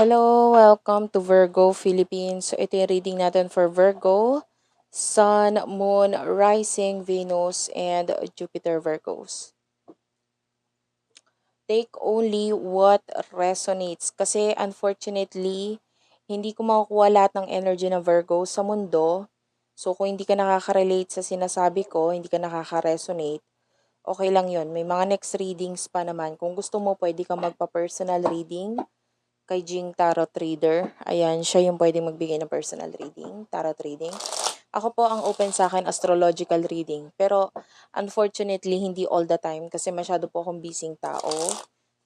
Hello, welcome to Virgo Philippines. So ito yung reading natin for Virgo, Sun, Moon, Rising, Venus, and Jupiter Virgos. Take only what resonates. Kasi unfortunately, hindi ko makukuha lahat ng energy ng Virgo sa mundo. So kung hindi ka nakaka-relate sa sinasabi ko, hindi ka nakaka-resonate, okay lang yon May mga next readings pa naman. Kung gusto mo, pwede ka magpa-personal reading kay Jing Tarot Reader. Ayan, siya yung pwedeng magbigay ng personal reading, tarot reading. Ako po ang open sa akin astrological reading. Pero unfortunately, hindi all the time kasi masyado po akong busy tao.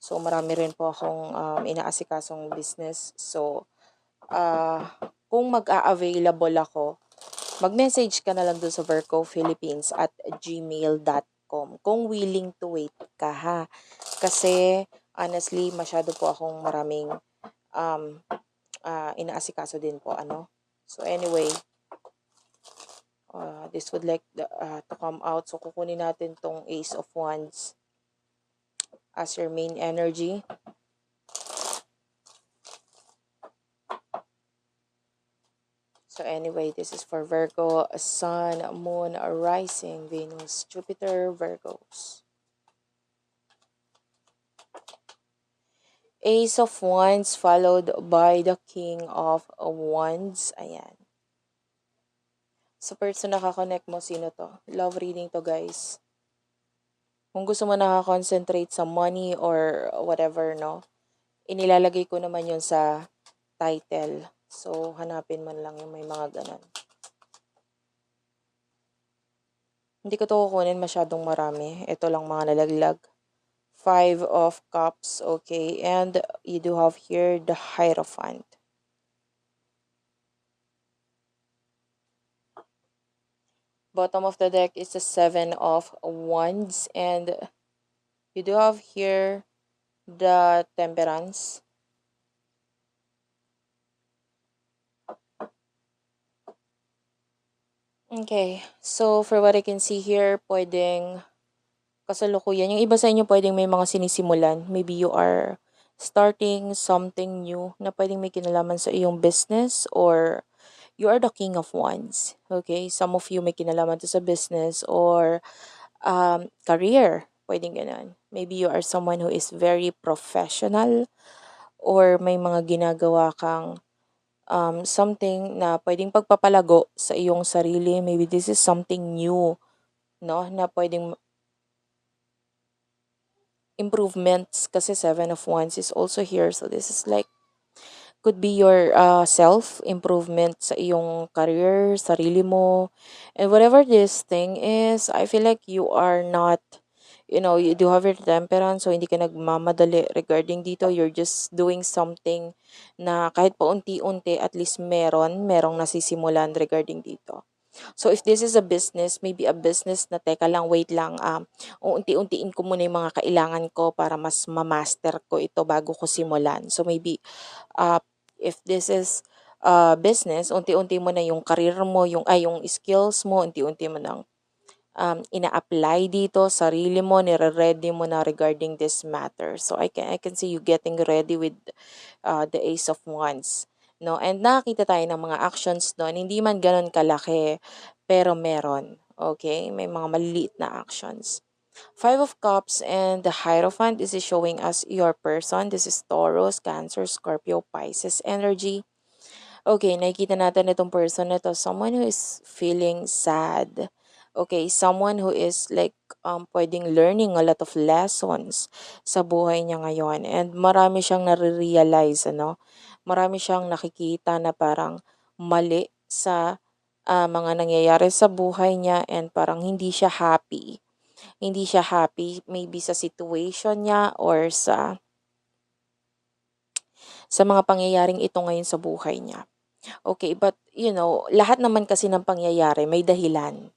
So marami rin po akong um, inaasikasong business. So uh, kung mag-a-available ako, mag-message ka na lang doon sa Virgo Philippines at gmail.com kung willing to wait ka ha. Kasi honestly, masyado po akong maraming um, uh, inaasikaso din po, ano. So, anyway, uh, this would like the, uh, to come out. So, kukunin natin tong Ace of Wands as your main energy. So anyway, this is for Virgo, Sun, Moon, Rising, Venus, Jupiter, Virgos. Ace of Wands followed by the King of Wands. Ayan. Sa person na kakonect mo, sino to? Love reading to, guys. Kung gusto mo nakakoncentrate sa money or whatever, no? Inilalagay ko naman yun sa title. So, hanapin man lang yung may mga ganon. Hindi ko to kukunin masyadong marami. Ito lang mga nalaglag. Five of Cups, okay. And you do have here the Hierophant. Bottom of the deck is the Seven of Wands. And you do have here the Temperance. Okay, so for what I can see here, pwedeng kasalukuyan. Yung iba sa inyo pwedeng may mga sinisimulan. Maybe you are starting something new na pwedeng may kinalaman sa iyong business or you are the king of wands. Okay? Some of you may kinalaman to sa business or um, career. Pwedeng ganun. Maybe you are someone who is very professional or may mga ginagawa kang um, something na pwedeng pagpapalago sa iyong sarili. Maybe this is something new no na pwedeng improvements kasi seven of wands is also here. So this is like could be your uh, self improvement sa iyong career sarili mo. And whatever this thing is I feel like you are not you know you do have your temperance so hindi ka nagmamadali regarding dito. You're just doing something na kahit paunti-unti at least meron merong nasisimulan regarding dito So if this is a business, maybe a business na teka lang, wait lang, um, unti-untiin ko muna yung mga kailangan ko para mas ma-master ko ito bago ko simulan. So maybe uh, if this is uh, business, unti-unti mo na yung career mo, yung ay yung skills mo, unti-unti mo nang um, ina-apply dito, sarili mo, nire-ready mo na regarding this matter. So I can I can see you getting ready with uh, the Ace of Wands no? And nakakita tayo ng mga actions doon, hindi man gano'n kalaki, pero meron. Okay? May mga maliliit na actions. Five of Cups and the Hierophant, this is showing us your person. This is Taurus, Cancer, Scorpio, Pisces energy. Okay, nakikita natin itong person na to. Someone who is feeling sad. Okay, someone who is like um, pwedeng learning a lot of lessons sa buhay niya ngayon. And marami siyang nare-realize, ano? marami siyang nakikita na parang mali sa uh, mga nangyayari sa buhay niya and parang hindi siya happy. Hindi siya happy maybe sa situation niya or sa sa mga pangyayaring ito ngayon sa buhay niya. Okay, but you know, lahat naman kasi ng pangyayari may dahilan.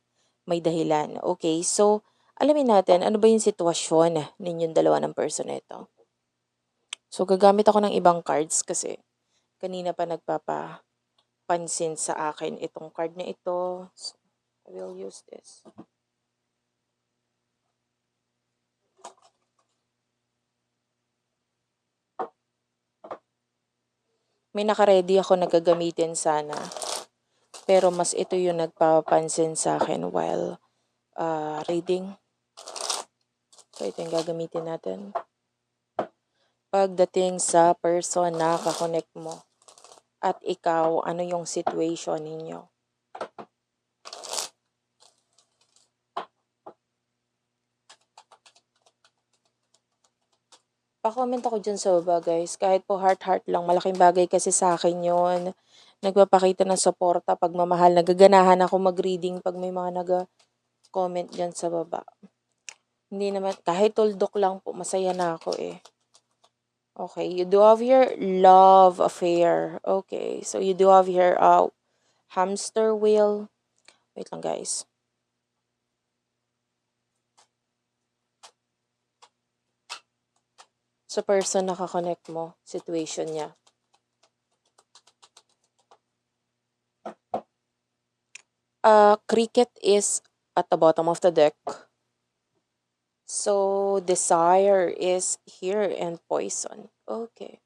May dahilan. Okay, so alamin natin ano ba yung sitwasyon ninyong dalawa ng person ito. So gagamit ako ng ibang cards kasi kanina pa nagpapapansin sa akin itong card na ito. So, I will use this. May naka-ready ako na gagamitin sana. Pero mas ito yung nagpapansin sa akin while uh, reading. So, ito yung gagamitin natin. Pagdating sa person na kakonect mo at ikaw, ano yung situation ninyo? Pa-comment ako dyan sa baba guys. Kahit po heart-heart lang. Malaking bagay kasi sa akin yon Nagpapakita ng suporta, pagmamahal. Nagaganahan ako mag-reading pag may mga naga-comment dyan sa baba. Hindi naman, kahit tuldok lang po, masaya na ako eh. Okay, you do have your love affair. Okay, so you do have your uh, hamster wheel. Wait lang guys. sa person na kakonect mo, situation niya. Uh, cricket is at the bottom of the deck. So, desire is here and poison. Okay.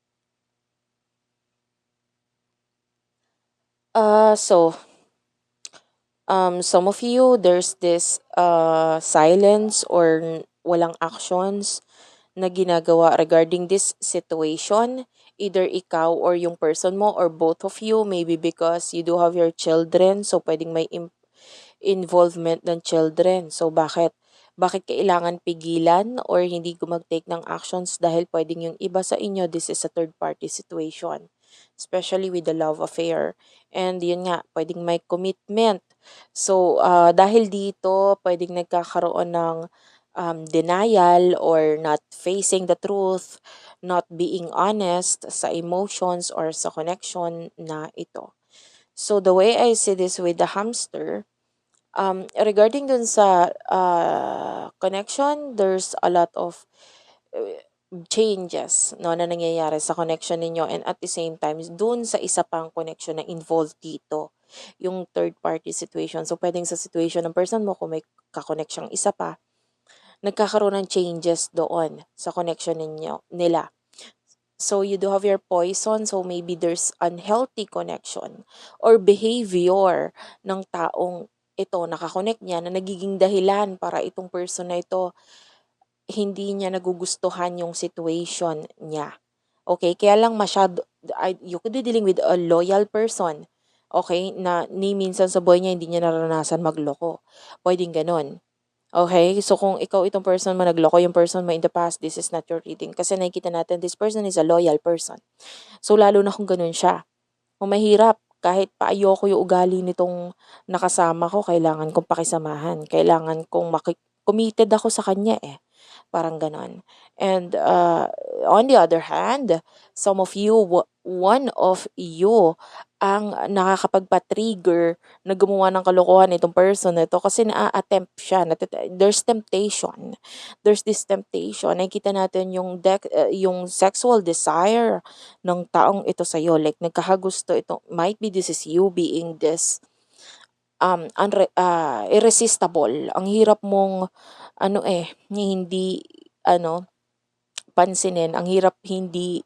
Uh, so, um, some of you, there's this uh, silence or walang actions na ginagawa regarding this situation, either ikaw or yung person mo or both of you, maybe because you do have your children, so pwedeng may involvement ng children. So bakit bakit kailangan pigilan or hindi ko mag-take ng actions dahil pwedeng yung iba sa inyo, this is a third party situation. Especially with the love affair. And yun nga, pwedeng may commitment. So, uh, dahil dito, pwedeng nagkakaroon ng um, denial or not facing the truth, not being honest sa emotions or sa connection na ito. So the way I see this with the hamster, um, regarding dun sa uh, connection, there's a lot of uh, changes no na nangyayari sa connection ninyo and at the same time dun sa isa pang connection na involved dito yung third party situation so pwedeng sa situation ng person mo kung may kakonect siyang isa pa nagkakaroon ng changes doon sa connection ninyo, nila. So you do have your poison, so maybe there's unhealthy connection or behavior ng taong ito nakakonect niya na nagiging dahilan para itong person na ito hindi niya nagugustuhan yung situation niya. Okay, kaya lang masyado, you could be dealing with a loyal person. Okay, na ni minsan sa buhay niya hindi niya naranasan magloko. Pwedeng ganun. Okay? So, kung ikaw itong person mo, nagloko yung person mo in the past, this is not your reading. Kasi nakikita natin, this person is a loyal person. So, lalo na kung ganun siya. Kung mahirap, kahit pa ayoko yung ugali nitong nakasama ko, kailangan kong pakisamahan. Kailangan kong maki- committed ako sa kanya eh. Parang ganon. And uh, on the other hand, some of you, one of you ang nakakapagpa-trigger na gumawa ng kalokohan itong person na ito kasi na-attempt siya. There's temptation. There's this temptation. Nakikita natin yung, de- uh, yung sexual desire ng taong ito sa iyo. Like, nagkakagusto ito. Might be this is you being this um, unre- uh, irresistible. Ang hirap mong, ano eh, hindi, ano, pansinin. Ang hirap hindi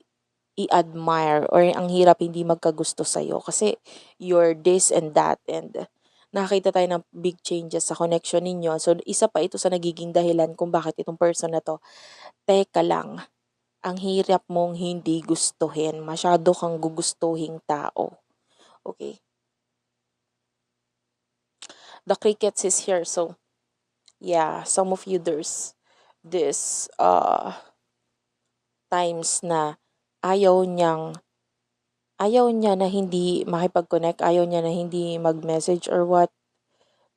i-admire or ang hirap hindi magkagusto sa'yo kasi you're this and that and nakita tayo ng big changes sa connection ninyo. So, isa pa ito sa nagiging dahilan kung bakit itong person na to, teka lang, ang hirap mong hindi gustuhin. Masyado kang gugustuhing tao. Okay? The crickets is here. So, yeah, some of you, there's this uh, times na ayaw niyang ayaw niya na hindi makipag-connect, ayaw niya na hindi mag-message or what.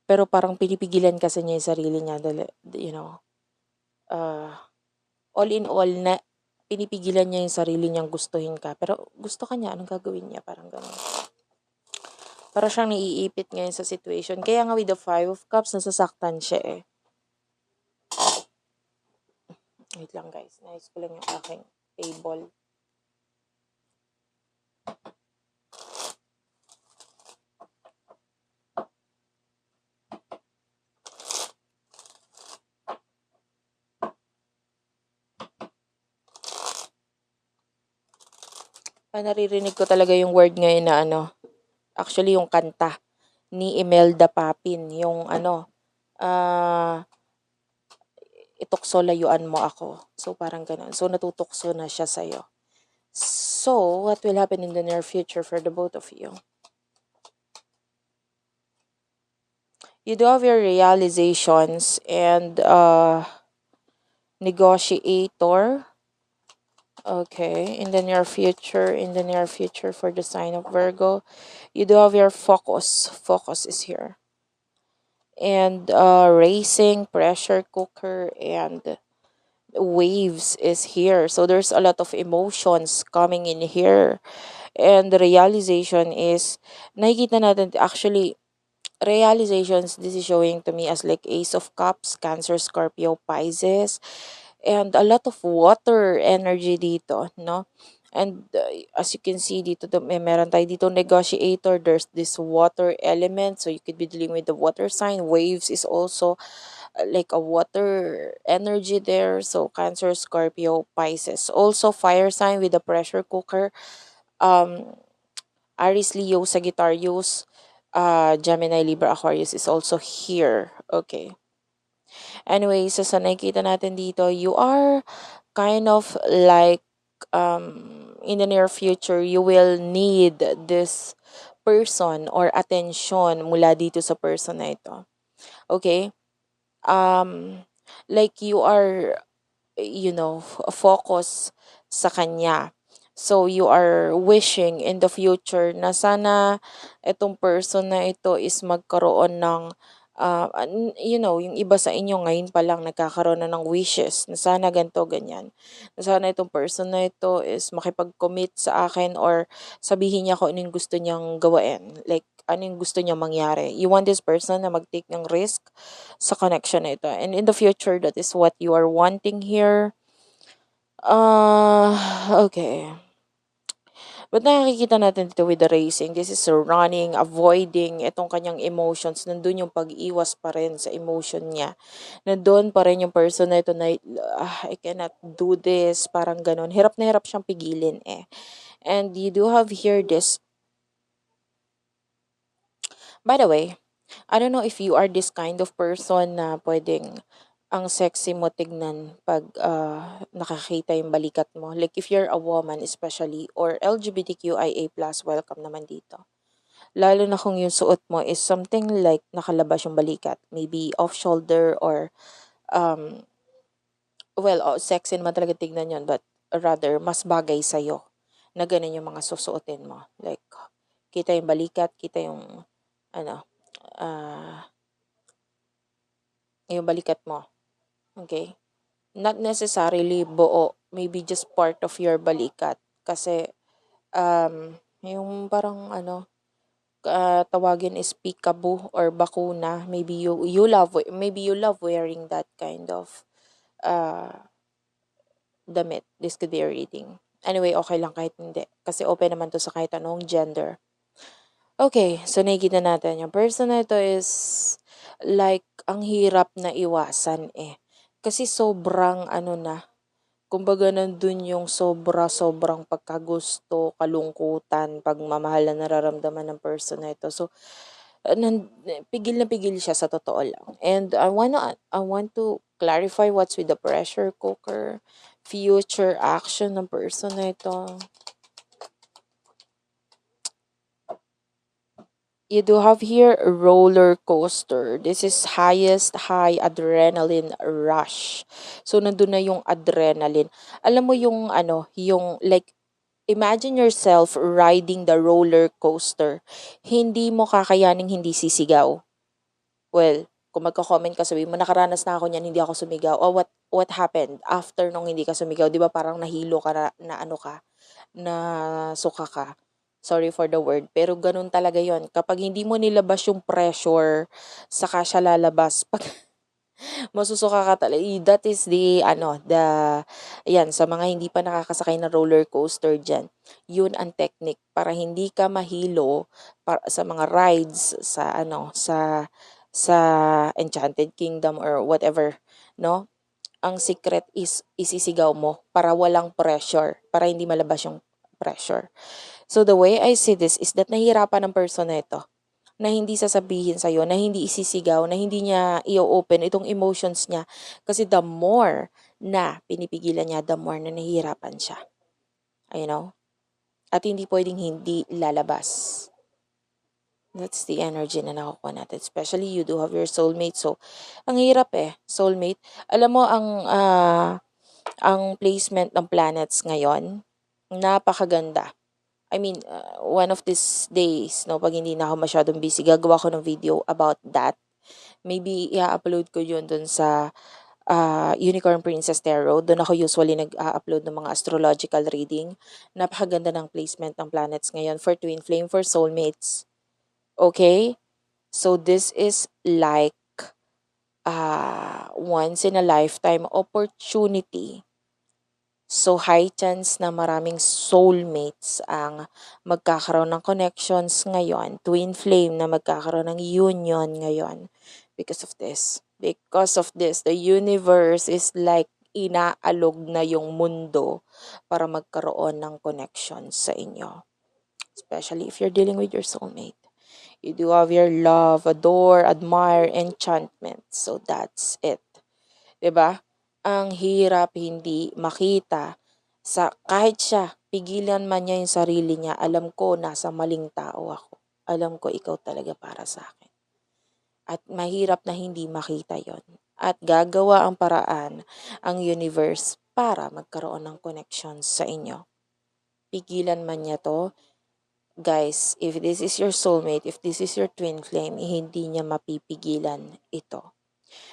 Pero parang pinipigilan kasi niya yung sarili niya, you know. Uh, all in all, na pinipigilan niya yung sarili niyang gustuhin ka. Pero gusto ka niya, anong gagawin niya? Parang gano'n. Para siyang naiipit ngayon sa situation. Kaya nga with the Five of Cups, nasasaktan siya eh. Wait lang guys, nais ko lang yung aking table. Ah, naririnig ko talaga yung word ngayon na ano, actually yung kanta ni Imelda Papin, yung ano, ah, itukso layuan mo ako. So, parang ganun. So, natutukso na siya sa'yo. So, what will happen in the near future for the both of you? You do have your realizations and uh, negotiator. Okay, in the near future, in the near future for the sign of Virgo, you do have your focus. Focus is here. And uh, racing, pressure cooker, and waves is here. So there's a lot of emotions coming in here. And the realization is, nakikita natin, actually, realizations, this is showing to me as like Ace of Cups, Cancer, Scorpio, Pisces, and a lot of water energy dito, no? And uh, as you can see dito, may meron tayo dito negotiator, there's this water element, so you could be dealing with the water sign. Waves is also uh, like a water energy there, so Cancer, Scorpio, Pisces. Also fire sign with the pressure cooker, um, Aries, Leo, Sagittarius, uh, Gemini, Libra, Aquarius is also here. Okay. Anyway, so sa nakikita natin dito, you are kind of like um, in the near future, you will need this person or attention mula dito sa person na ito. Okay? Um, like you are, you know, focus sa kanya. So, you are wishing in the future na sana itong person na ito is magkaroon ng uh, you know, yung iba sa inyo ngayon pa lang nagkakaroon na ng wishes na sana ganito, ganyan. Na sana itong person na ito is makipag-commit sa akin or sabihin niya kung ano gusto niyang gawain. Like, ano yung gusto niya mangyari. You want this person na mag-take ng risk sa connection na ito. And in the future, that is what you are wanting here. Uh, okay. But nakikita natin dito with the racing, this is running, avoiding itong kanyang emotions. Nandun yung pag-iwas pa rin sa emotion niya. Nandun pa rin yung person na ito na, ah, I cannot do this, parang ganun. Hirap na hirap siyang pigilin eh. And you do have here this. By the way, I don't know if you are this kind of person na pwedeng ang sexy mo tignan pag uh, nakakita yung balikat mo. Like if you're a woman especially or LGBTQIA+, welcome naman dito. Lalo na kung yung suot mo is something like nakalabas yung balikat. Maybe off-shoulder or um, well, oh, sexy naman talaga tignan yon but rather mas bagay sa'yo na ganun yung mga susuotin mo. Like, kita yung balikat, kita yung ano, uh, yung balikat mo. Okay? Not necessarily buo, maybe just part of your balikat. Kasi, um, yung parang ano, uh, tawagin is peekaboo or bakuna. Maybe you, you love, maybe you love wearing that kind of uh, damit. This could be a reading. Anyway, okay lang kahit hindi. Kasi open naman to sa kahit anong gender. Okay, so nakikita natin. Yung person na ito is like, ang hirap na iwasan eh. Kasi sobrang ano na, kumbaga nandun yung sobra-sobrang pagkagusto, kalungkutan, pagmamahal na nararamdaman ng person na ito. So, uh, nan, pigil na pigil siya sa totoo lang. And I wanna, I want to clarify what's with the pressure cooker, future action ng person na ito. You do have here a roller coaster. This is highest high adrenaline rush. So, nandun na yung adrenaline. Alam mo yung ano, yung like, imagine yourself riding the roller coaster. Hindi mo kakayaning hindi sisigaw. Well, kung magko-comment ka, sabi mo, nakaranas na ako niyan, hindi ako sumigaw. Oh, what, what happened after nung hindi ka sumigaw? Di ba parang nahilo ka na, na ano ka, na suka ka Sorry for the word, pero ganun talaga yon Kapag hindi mo nilabas yung pressure, saka siya lalabas. Pag masusuka ka talaga, that is the, ano, the, yan, sa mga hindi pa nakakasakay na roller coaster dyan, yun ang technique para hindi ka mahilo para, sa mga rides, sa, ano, sa, sa Enchanted Kingdom or whatever, no? Ang secret is isisigaw mo para walang pressure, para hindi malabas yung pressure. So the way I see this is that nahihirapan ng person na ito na hindi sasabihin sa'yo, na hindi isisigaw, na hindi niya i-open itong emotions niya. Kasi the more na pinipigilan niya, the more na nahihirapan siya. You know? At hindi pwedeng hindi lalabas. That's the energy na nakukuha natin. Especially you do have your soulmate. So, ang hirap eh, soulmate. Alam mo, ang, ah, ang placement ng planets ngayon, napakaganda. I mean, uh, one of these days, no, pag hindi na ako masyadong busy, gagawa ko ng video about that. Maybe i-upload ko yun dun sa ah, Unicorn Princess Tarot. Doon ako usually nag-upload ng mga astrological reading. Napakaganda ng placement ng planets ngayon for twin flame, for soulmates. Okay? So this is like uh, once in a lifetime opportunity. So high chance na maraming soulmates ang magkakaroon ng connections ngayon, twin flame na magkakaroon ng union ngayon because of this. Because of this, the universe is like inaalog na yung mundo para magkaroon ng connections sa inyo. Especially if you're dealing with your soulmate. You do have your love, adore, admire, enchantment. So that's it. 'Di ba? Ang hirap hindi makita sa kahit siya, pigilan man niya yung sarili niya, alam ko nasa maling tao ako. Alam ko ikaw talaga para sa akin. At mahirap na hindi makita yon. At gagawa ang paraan ang universe para magkaroon ng connections sa inyo. Pigilan man niya to, guys, if this is your soulmate, if this is your twin flame, hindi niya mapipigilan ito.